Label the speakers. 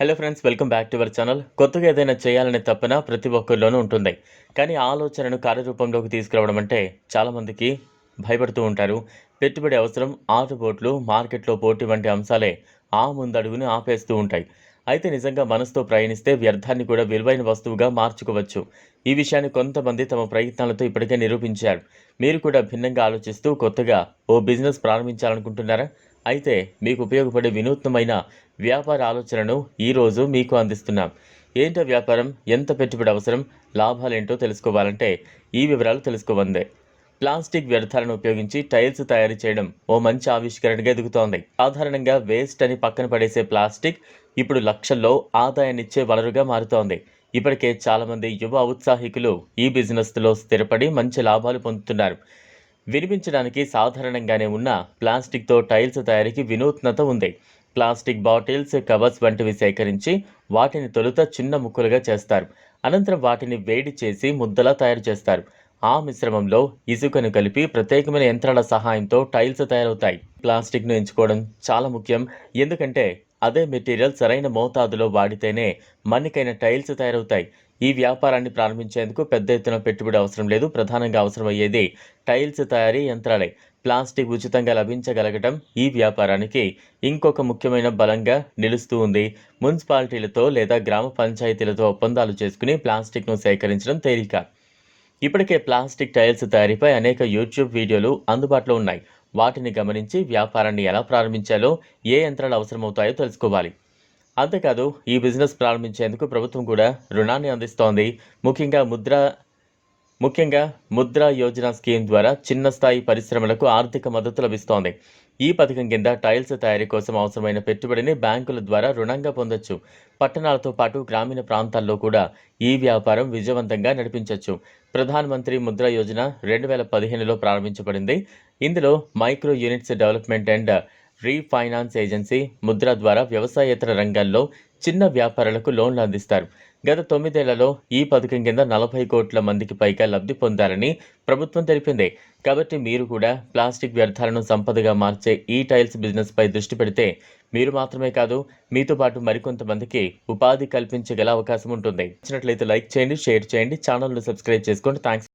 Speaker 1: Hello friends welcome back to our channel కొత్తగా ఏదైనా చేయాలనే తప్పన ప్రతి ఒక్కరిలోనూ ఉంటుంది. కానీ ఆలోచనను కార్యరూపంలోకి తీసుకురావడం అంటే చాలామందికి భయపడుతూ ఉంటారు. పెట్టుబడి అవసరం ఆటుబోట్లు మార్కెట్లో పోటీ వంటి అంశాలే ఆ ముందడుగుని ఆపేస్తూ ఉంటాయి. అయితే నిజంగా మనసుతో ప్రయాణిస్తే వ్యర్థాన్ని కూడా విలువైన వస్తువుగా మార్చుకోవచ్చు. ఈ విషయాన్ని కొంతమంది తమ ప్రయత్నాలతో ఇప్పటికే నిరూపించారు. మీరు కూడా భిన్నంగా ఆలోచిస్తూ కొత్తగా ఓ బిజినెస్ ప్రారంభించాలనుకుంటున్నారా? అయితే మీకు ఉపయోగపడే వినూత్నమైన వ్యాపార ఆలోచనను ఈరోజు మీకు అందిస్తున్నాం. ఏంటో వ్యాపారం? ఎంత పెట్టుబడి అవసరం? లాభాలేంటో తెలుసుకోవాలంటే ఈ వివరాలు తెలుసుకోవందే. ప్లాస్టిక్ వ్యర్థాలను ఉపయోగించి టైల్స్ తయారు చేయడం ఓ మంచి ఆవిష్కరణగా ఎదుగుతోంది. సాధారణంగా వేస్ట్ అని పక్కన పడేసే ప్లాస్టిక్ ఇప్పుడు లక్షల్లో ఆదాయాన్నిచ్చే వనరుగా మారుతోంది. ఇప్పటికే చాలామంది యువ ఔత్సాహికులు ఈ బిజినెస్లో స్థిరపడి మంచి లాభాలు పొందుతున్నారు. వినిపించడానికి సాధారణంగానే ఉన్న ప్లాస్టిక్తో టైల్స్ తయారీకి వినూత్నత ఉంది. ప్లాస్టిక్ బాటిల్స్ కవర్స్ వంటివి సేకరించి వాటిని తొలుత చిన్న ముక్కలుగా చేస్తారు. అనంతరం వాటిని వేడి చేసి ముద్దలా తయారు చేస్తారు. ఆ మిశ్రమంలో ఇసుకను కలిపి ప్రత్యేకమైన యంత్రాల సహాయంతో టైల్స్ తయారవుతాయి. ప్లాస్టిక్ను ఎంచుకోవడం చాలా ముఖ్యం. ఎందుకంటే అదే మెటీరియల్ సరైన మోతాదులో వాడితేనే మన్నికైన టైల్స్ తయారవుతాయి. ఈ వ్యాపారాన్ని ప్రారంభించేందుకు పెద్ద ఎత్తున పెట్టుబడి అవసరం లేదు. ప్రధానంగా అవసరమయ్యేది టైల్స్ తయారీ యంత్రాలే. ప్లాస్టిక్ ఉచితంగా లభించగలగటం ఈ వ్యాపారానికి ఇంకొక ముఖ్యమైన బలంగా నిలుస్తూ ఉంది. మున్సిపాలిటీలతో లేదా గ్రామ పంచాయతీలతో ఒప్పందాలు చేసుకుని ప్లాస్టిక్ను సేకరించడం తేలిక. ఇప్పటికే ప్లాస్టిక్ టైల్స్ తయారీపై అనేక యూట్యూబ్ వీడియోలు అందుబాటులో ఉన్నాయి. వాటిని గమనించి వ్యాపారాన్ని ఎలా ప్రారంభించాలో ఏ యంత్రాలు అవసరమవుతాయో తెలుసుకోవాలి. అంతేకాదు ఈ బిజినెస్ ప్రారంభించేందుకు ప్రభుత్వం కూడా రుణాన్ని అందిస్తోంది. ముఖ్యంగా ముద్ర ముఖ్యంగా ముద్రా యోజన స్కీమ్ ద్వారా చిన్న స్థాయి పరిశ్రమలకు ఆర్థిక మద్దతు లభిస్తోంది. ఈ పథకం కింద టైల్స్ తయారీ కోసం అవసరమైన పెట్టుబడిని బ్యాంకుల ద్వారా రుణంగా పొందొచ్చు. పట్టణాలతో పాటు గ్రామీణ ప్రాంతాల్లో కూడా ఈ వ్యాపారం విజయవంతంగా నడిపించవచ్చు ప్రధానమంత్రి ముద్రా యోజన రెండు వేల పదిహేనులో ప్రారంభించబడింది. ఇందులో micro units development and refinance agency Mudra ద్వారా వ్యవసాయేతర రంగాల్లో చిన్న వ్యాపారాలకు లోన్లు అందిస్తారు. గత తొమ్మిదేళ్ళలో ఈ పథకం కింద నలభై కోట్ల మందికి పైగా లబ్ధి పొందారని ప్రభుత్వం తెలిపింది. కాబట్టి మీరు కూడా ప్లాస్టిక్ వ్యర్థాలను సంపదగా మార్చే ఈ టైల్స్ బిజినెస్పై దృష్టి పెడితే మీరు మాత్రమే కాదు మీతో పాటు మరికొంతమందికి ఉపాధి కల్పించగల అవకాశం ఉంటుంది. నచ్చినట్లయితే లైక్ చేయండి షేర్ చేయండి ఛానల్ను సబ్స్క్రైబ్ చేసుకోండి. థ్యాంక్స్